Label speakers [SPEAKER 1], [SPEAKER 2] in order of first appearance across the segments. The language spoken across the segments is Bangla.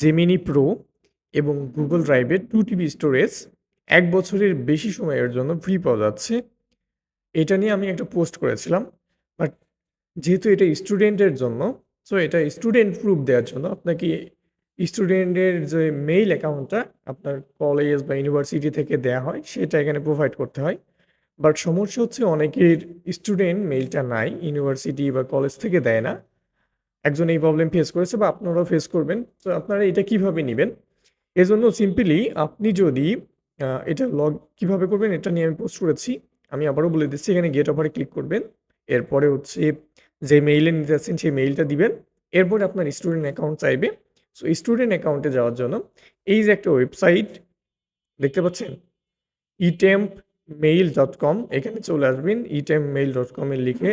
[SPEAKER 1] জেমিনি প্রো এবং গুগল ড্রাইভের টু টিবি স্টোরেজ এক বছরের বেশি সময়ের জন্য ফ্রি পাওয়া যাচ্ছে। এটা নিয়ে আমি একটা পোস্ট করেছিলাম বাট যেহেতু এটা স্টুডেন্টের জন্য সো এটা স্টুডেন্ট প্রুফ দেওয়ার জন্য আপনাকে স্টুডেন্টের যে মেইল অ্যাকাউন্টটা আপনার কলেজ বা ইউনিভার্সিটি থেকে দেওয়া হয়, সেটা এখানে প্রোভাইড করতে হয়। বাট সমস্যা হচ্ছে অনেকের স্টুডেন্ট মেইলটা নাই ইউনিভার্সিটি বা কলেজ থেকে দেয় না। একজন এই প্রবলেম ফেস করেছে বা আপনারাও ফেস করবেন। তো আপনারা এটা কীভাবে নেবেন? এজন্য সিম্পলি আপনি যদি এটা লগ কীভাবে করবেন এটা নিয়ে আমি পোস্ট করেছি। আমি আবারও বলে দিচ্ছি, এখানে গেট অফারে ক্লিক করবেন। এরপরে হচ্ছে যে মেইলে নিতে যাচ্ছেন সেই মেইলটা দিবেন। এরপরে আপনার স্টুডেন্ট অ্যাকাউন্ট চাইবে। সো স্টুডেন্ট অ্যাকাউন্টে যাওয়ার জন্য এই যে একটা ওয়েবসাইট দেখতে পাচ্ছেন? ইটেম্প মেইল ডট কম এখানে চলে আসবেন। ইটেম্প মেইল ডট কমে লিখে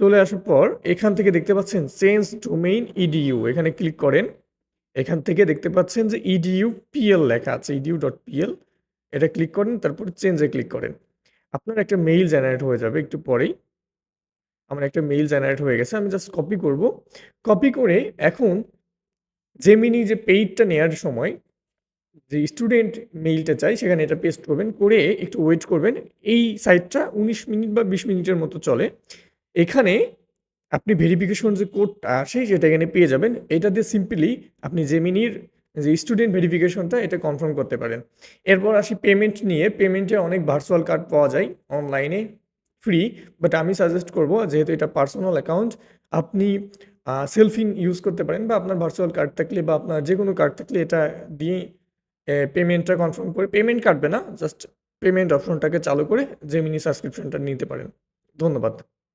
[SPEAKER 1] চলে আসার পর এখান থেকে দেখতে পাচ্ছেন চেঞ্জ ডোমেইন ইডিইউ এখানে ক্লিক করেন। এখান থেকে দেখতে পাচ্ছেন যে ইডিইউ পিএল লেখা আছে ইডিইউ ডট পিএল এটা ক্লিক করেন, তারপর চেঞ্জে ক্লিক করেন। আপনার একটা মেইল জেনারেট হয়ে যাবে একটু পরেই। আমার একটা মেইল জেনারেট হয়ে গেছে, আমি জাস্ট কপি করব। কপি করে এখন জেমিনি যে পেইডটা নেওয়ার সময়, যে স্টুডেন্ট মেইলটা চাই, সেখানে এটা পেস্ট করবেন। করে একটু ওয়েট করবেন। এই সাইটটা উনিশ মিনিট বা বিশ মিনিটের মতো চলে। এখানে আপনি ভেরিফিকেশন যে কোডটা আসে সেটা এখানে পেয়ে যাবেন। এটা দিয়ে সিম্পলি আপনি জেমিনির যে স্টুডেন্ট ভেরিফিকেশনটা এটা কনফার্ম করতে পারেন। এরপর আসি পেমেন্ট নিয়ে। পেমেন্টে অনেক ভার্চুয়াল কার্ড পাওয়া যায় অনলাইনে ফ্রি বাট আমি সাজেস্ট করব যেহেতু এটা পার্সোনাল অ্যাকাউন্ট আপনি সেলফিন ইউজ করতে পারেন বা আপনার ভার্চুয়াল কার্ড থাকলে বা আপনার যে কোনো কার্ড থাকলে এটা দিয়ে পেমেন্টটা কনফার্ম করে পেমেন্ট কাটবে না জাস্ট পেমেন্ট অপশনটাকে চালু করে জেমিনি সাবস্ক্রিপশনটা নিতে পারেন। ধন্যবাদ।